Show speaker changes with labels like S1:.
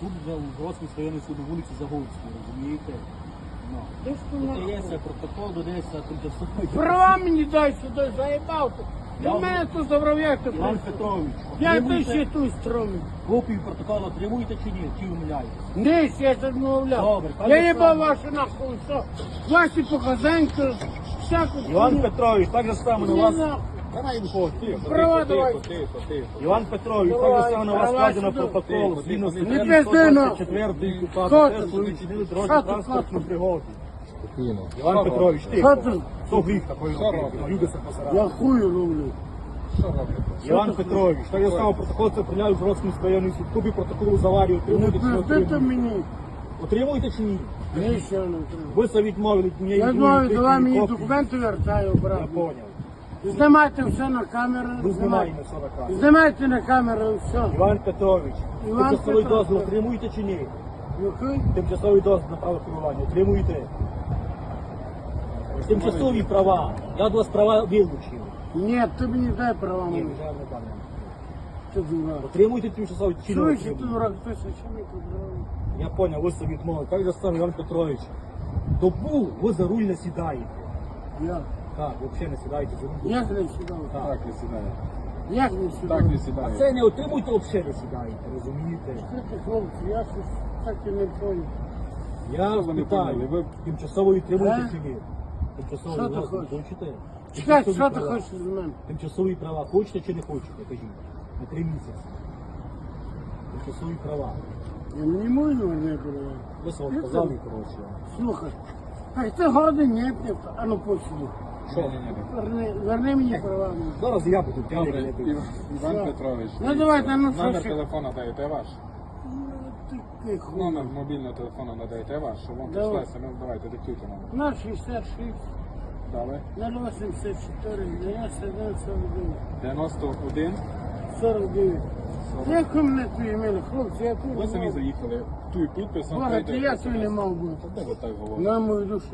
S1: Суд вже у Гродському районний суд на вулиці Загорській, розумієте? Ну.
S2: Де ж ти нахуй?
S1: Додається протокол, додається тимчасовий.
S2: Права мені дай сюди, заїбав ти. До мене тут забрав, як ти
S1: Іван
S2: прийшов?
S1: Петрович,
S2: Я ти
S1: отримуєте
S2: ще тут стромив.
S1: копію протоколу отримуєте чи ні? Чи умиляєте?
S2: Не, я ж відмовляв.
S1: Добре,
S2: Я
S1: пане
S2: їбав
S1: Слава.
S2: вашу нахуй, все. Ваші показанки, всяку
S1: Іван
S2: хуйню.
S1: Петрович, так же само на
S2: Не
S1: вас.
S2: знаю.
S3: Давай виходь, тихо,
S2: Права
S3: тихо,
S2: давай.
S3: тихо, тихо, тихо.
S1: Іван Петрович, так само на вас складено протокол. Згідно з
S3: не
S2: пизди, ну.
S1: 124
S2: Що
S1: КУПАП,
S2: ти?
S1: теж
S2: Що
S1: дорожню
S2: ти,
S1: транспортну
S2: що
S1: пригоду.
S3: Спокійно.
S1: Іван Петрович,
S2: Що
S1: тихо.
S2: ти?
S1: Хто гріх такої
S3: Що
S1: робити?
S3: робите?
S1: Посирали.
S2: Я хую люблю.
S3: Що робите?
S1: Іван Петрович, так же само протокол це прийняв в Гродському районний суд. Копію протоколу з аварії
S2: Не
S1: отримуєте чи не
S2: пиздите
S1: отримуєте?
S2: мені.
S1: Отримуєте чи ні?
S2: Нічого не треба.
S1: Ви це відмовили від моєї
S2: Я думаю, давай мені
S1: копії.
S2: документи вертаю,
S1: Я
S2: брат.
S1: поняв.
S2: Знімайте все на камеру.
S1: Ви
S2: знімайте.
S1: все на камеру.
S2: Знімайте на камеру все.
S1: Іван Петрович,
S2: Іван
S1: тимчасовий
S2: Петрович.
S1: дозвіл отримуєте чи ні?
S2: Який?
S1: Тимчасовий дозвіл на право керування отримуєте? Тимчасові права. Я до вас права вилучив.
S2: Ні, ти мені дай права
S1: Ні,
S2: мені.
S1: державне пане.
S2: Ти дурак.
S1: Отримуєте тимчасові чи не
S2: Чуєш, ти
S1: отримуєте?
S2: дурак, ти що мені тут робиш?
S1: Я поняв, ви собі відмовили. Так же сам Іван Петрович. Добу ви за руль не сідаєте.
S2: Я.
S1: Так, взагалі не сідаєте за руль.
S2: Як не сідав?
S3: Так не сідає.
S2: Як не сідав?
S3: Так не
S1: А це не отримуєте, взагалі не сідаєте, розумієте?
S2: Слухайте, хлопці, я щось так і не понял.
S1: Я
S3: ви не
S1: питаю?
S3: Ви-
S1: тимчасово отримуєте
S2: Е?
S1: чи ні? Тимчасовий
S2: Що ти хочеш?
S1: хочете?
S2: Чекай,
S1: Тимчасові
S2: що ти
S1: права.
S2: хочеш з мене?
S1: Тимчасові права хочете чи не хочете, кажіть. На три місяці. Тимчасові права.
S2: Я не можу не права.
S1: Ви
S2: Ну,
S1: сказали, коротше.
S2: Слухай, так ти годин не п'єв, а ну посиди.
S3: Що?
S2: Верни, верни мені права. мені.
S1: Зараз я буду
S3: Добре. Іван, Іван Петрович.
S2: Ну, давайте, ну,
S3: Номер
S2: що ще?
S3: телефона даєте ваш.
S2: Ну, такий хуй.
S3: Номер мобільного телефону надаєте ваш, щоб вам
S2: Давай.
S3: прийшла смс, давайте диктуйте номер.
S2: На 66,
S3: Дали.
S2: 084, 91, 49.
S3: 91.
S2: 49. Як у мене твої імені, хлопці, я тут
S3: Ви самі
S2: мав.
S3: заїхали. Туй підписом.
S2: Бога, ти я тут не мав бути.
S3: Де ви так говорите?
S2: На мою душу.